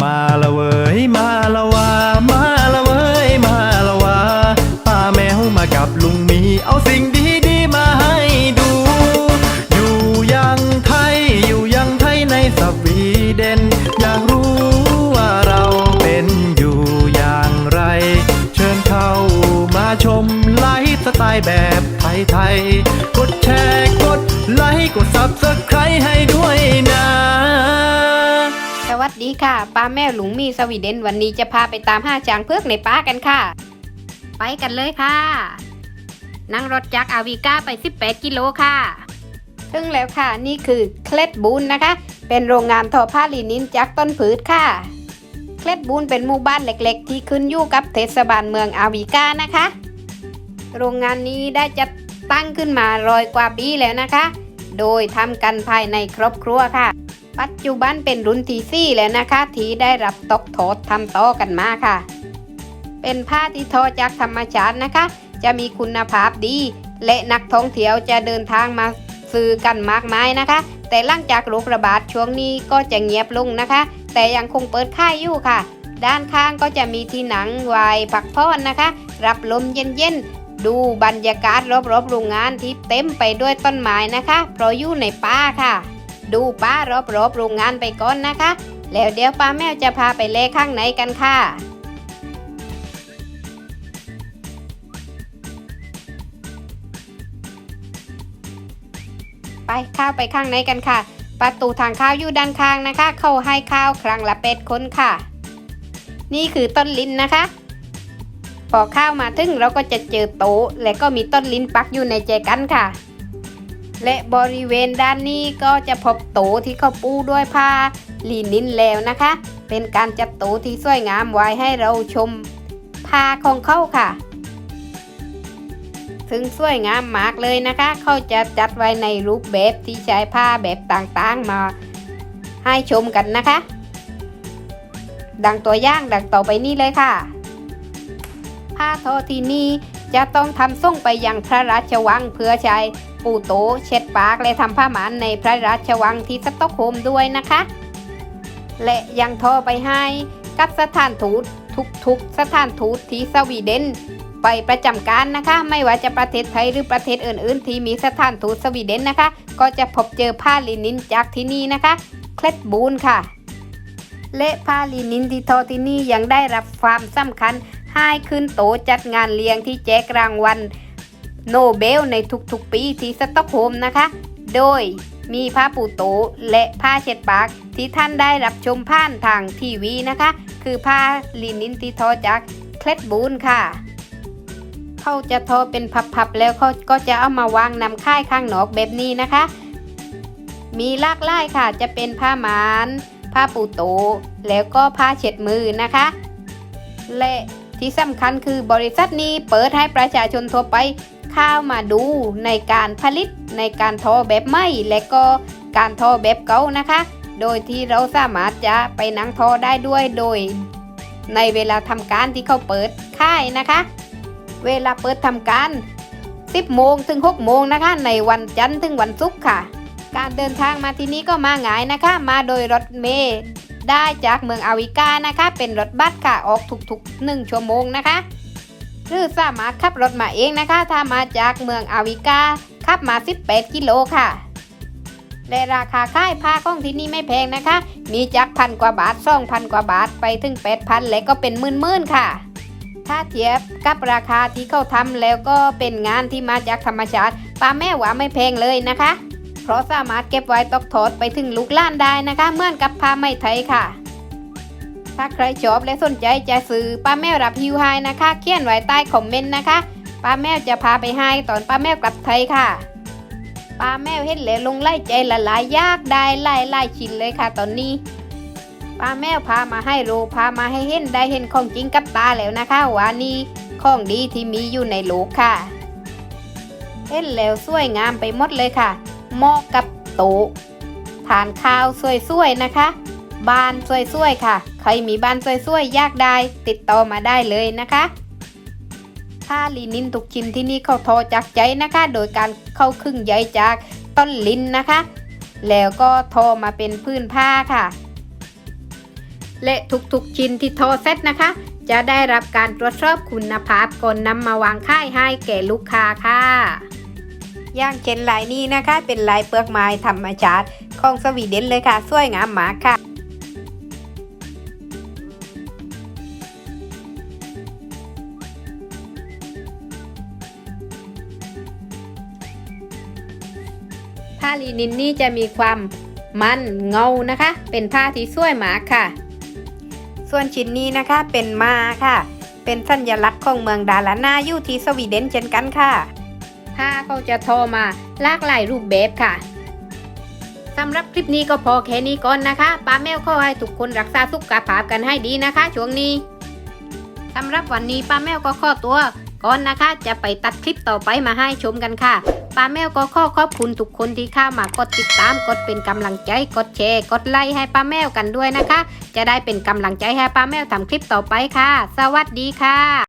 มาละเว้ยมาละวามาละเว้ยมาละวาป้าแมวมากับลุงมีเอาสิ่งดีๆมาให้ดู อยู่ยังไทยอยู่ยังไทยในสวีเดนอยากรู้ว่าเราเป็นอยู่อย่างไร เชิญเข้ามาชมไลฟ์สไตล์แบบไทยๆกดแชร์กดไลค์กด Subscribe ให้ด้วยนะ วัสดีค่ะป้าแม่หลุงมีสวีเดนวันนี้จะพาไปตามห้าจางเพือกในป้ากันค่ะ ไปกันเลยค่ะ นั่งรถจากอาวิก้าไป 18 กิโลค่ะถึงแล้วค่ะนี่คือเคล็ดบูนนะคะ เป็นโรงงานทอผ้าลินินจากต้นผืชค่ะ เคล็ดบูนเป็นหมู่บ้านเล็กๆ ที่ขึ้นอยู่กับเทศบาลเมืองอาวิก้านะคะ โรงงานนี้ได้จัดตั้งขึ้นมารอยกว่าปีแล้วนะคะ โดยทำกันภายในครอบครัวค่ะ ปัจจุบันเป็นรุ่นที่สี่แล้วนะคะที่ได้รับตกโทษทำต่อกันมาค่ะ เป็นผ้าที่ทอจากธรรมชาตินะคะ จะมีคุณภาพดี และนักท่องเที่ยวจะเดินทางมาซื้อกันมากมายนะคะ แต่หลังจากโรคระบาดช่วงนี้ก็จะเงียบลงนะคะ แต่ยังคงเปิดค่ายอยู่ค่ะ ด้านข้างก็จะมีที่หนังไวายพักผ่อนนะคะ รับลมเย็นๆ ดูบรรยากาศรอบๆโรงงานที่เต็มไปด้วยต้นไม้นะคะ เพราะอยู่ในป่าค่ะ ดูป้ารอบๆโรงงานไปก่อนนะคะ แล้วเดี๋ยวป้าแมวจะพาไปเลข้างในกันค่ะไปเข้าไปข้างในกันค่ะ ประตูทางเข้าอยู่ด้านข้างนะคะ เข้าให้ข้าวครั้งละเป็ดคนค่ะ นี่คือต้นลิ้นนะคะ พอข้าวมาถึงเราก็จะเจอโต๊ะและก็มีต้นลิ้นปักอยู่ในใจกันค่ะ และบริเวณด้านนี้ก็จะพบโตที่เขาปูด้วยผ้าลีนินแล้วนะคะ เป็นการจัดโตที่สวยงามไว้ให้เราชมผ้าของเขาค่ะถึงสวยงามมากเลยนะคะ เขาจะจัดไว้ในรูปแบบที่ใช้ผ้าแบบต่างๆมาให้ชมกันนะคะ ดังตัวอย่างดังต่อไปนี้เลยค่ะ ผ้าทอที่นี่จะต้องทำส่งไปยังพระราชวังเพื่อใช้ ปูโต เช็ดปาก และทำผ้าหมานในพระราชวังที่สต็อกโฮมด้วยนะคะ และยังทอไปให้กับสถานทูตทุกๆ สถานทูตที่สวีเดนไปประจำการนะคะ ไม่ว่าจะประเทศไทยหรือประเทศอื่น ๆ ที่มีสถานทูตสวีเดนนะคะ ก็จะพบเจอผ้าลินินจากที่นี่นะคะ เคล็ดบูนค่ะ และผ้าลินินที่ทอที่นี่ยังได้รับความสำคัญให้ขึ้นโตจัดงานเลี้ยงที่แจกรางวัล โนเบลในทุกๆปีที่สต็อกโฮมนะคะ โดยมีผ้าปูโตและผ้าเช็ดปากที่ท่านได้รับชมผ่านทางทีวีนะคะ คือผ้าลินินที่ทอจากเคล็ดบูนค่ะเขาจะทอเป็นพับๆแล้วเขาก็จะเอามาวางนำค่ายข้างนอกแบบนี้นะคะ มีลากหลายค่ะจะเป็นผ้าหมานผ้าปูโตแล้วก็ผ้าเช็ดมือนะคะ และที่สำคัญคือบริษัทนี้เปิดให้ประชาชนทั่วไป ข้ามาดูในการผลิตในการทอแบบใหมและก็การทอแบบเก่านะคะ โดยที่เราสามารถจะไปนั่งทอได้ด้วยโดย ในเวลาทำการที่เขาเปิดค่ายนะคะ เวลาเปิดทำการ 10โมงถึง6โมงนะคะ ในวันจันทร์ถึงวันศุกร์ค่ะ การเดินทางมาที่นี้ก็มาง่ายนะคะ มาโดยรถเมล์ได้จากเมืองอาวิกานะคะ เป็นรถบัสค่ะออกทุกๆ1ชั่วโมงนะคะ หรือสามารถขับรถมาเองนะคะ ถ้ามาจากเมืองอาวิกาขับมา 18 กิโลค่ะและราคาค่ายผ้าของที่นี่ไม่แพงนะคะ มีจากพันกว่าบาทสองพันกว่าบาทไปถึง8,000และก็เป็นหมื่นๆค่ะ ถ้าเทียบกับราคาที่เขาทำแล้วก็เป็นงานที่มาจากธรรมชาติป้าแม่วาไม่แพงเลยนะคะ เพราะสามารถเก็บไว้ตกทอดไปถึงลูกหล้านได้นะคะ เหมือนกับผ้าไหมไทยค่ะ ถ้าใครชอบและสนใจจะซื้อป้าแมวรับฮิวไฮนะคะ เขียนไว้ใต้คอมเมนต์นะคะ ป้าแมวจะพาไปให้ตอนป้าแมวกลับไทยค่ะ ป้าแมวเห็นแล้วลงไล่ใจละลายยากได้ไล่ไล่ชินเลยค่ะตอนนี้ ป้าแมวพามาให้รู้พามาให้เห็นได้เห็นของจริงกับตาแล้วนะคะว่านี่ของดีที่มีอยู่ในโลกค่ะ เห็นแล้วสวยงามไปหมดเลยค่ะเหมาะกับโต๊ะทานข้าวสวยๆนะคะ บ้านสวยๆค่ะ ใครมีบ้านสวยๆยากได้ ติดต่อมาได้เลยนะคะผ้าลินินทุกชิ้นที่นี่เขาทอจากใจนะคะ โดยการเข้าครึ่งใยจากต้นลินนะคะ แล้วก็ทอมาเป็นพื้นผ้าค่ะ และทุกๆชิ้นที่ทอเซ็ตนะคะ จะได้รับการตรวจสอบคุณภาพก่อนนำมาวางค่ายให้แก่ลูกค้าค่ะ ย่างเช่นลายนี้นะคะ เป็นลายเปลือกไม้ธรรมชาติของสวีเดนเลยค่ะ สวยงามมากค่ะ ผ้าลีนินนี่จะมีความมันเงานะคะ เป็นผ้าที่สวยมากค่ะ ส่วนชิ้นนี้นะคะเป็นมาค่ะ เป็นสัญลักษณ์ของเมืองดาลานาอยู่ที่สวีเดนเช่นกันค่ะ ผ้าเขาจะทอมาหลากหลายรูปแบบค่ะสำหรับคลิปนี้ก็พอแค่นี้ก่อนนะคะป้าแมวขอให้ทุกคนรักษาสุขภาพกันให้ดีนะคะ ช่วงนี้สำหรับวันนี้ป้าแมวก็ขอตัว ก่อนนะคะ จะไปตัดคลิปต่อไปมาให้ชมกันค่ะป้าแมวก็ขอขอบคุณทุกคนที่เข้ามากดติดตามกดเป็นกำลังใจกดแชร์กดไลค์ให้ป้าแมวกันด้วยนะคะ จะได้เป็นกำลังใจให้ป้าแมวทำคลิปต่อไปค่ะ สวัสดีค่ะ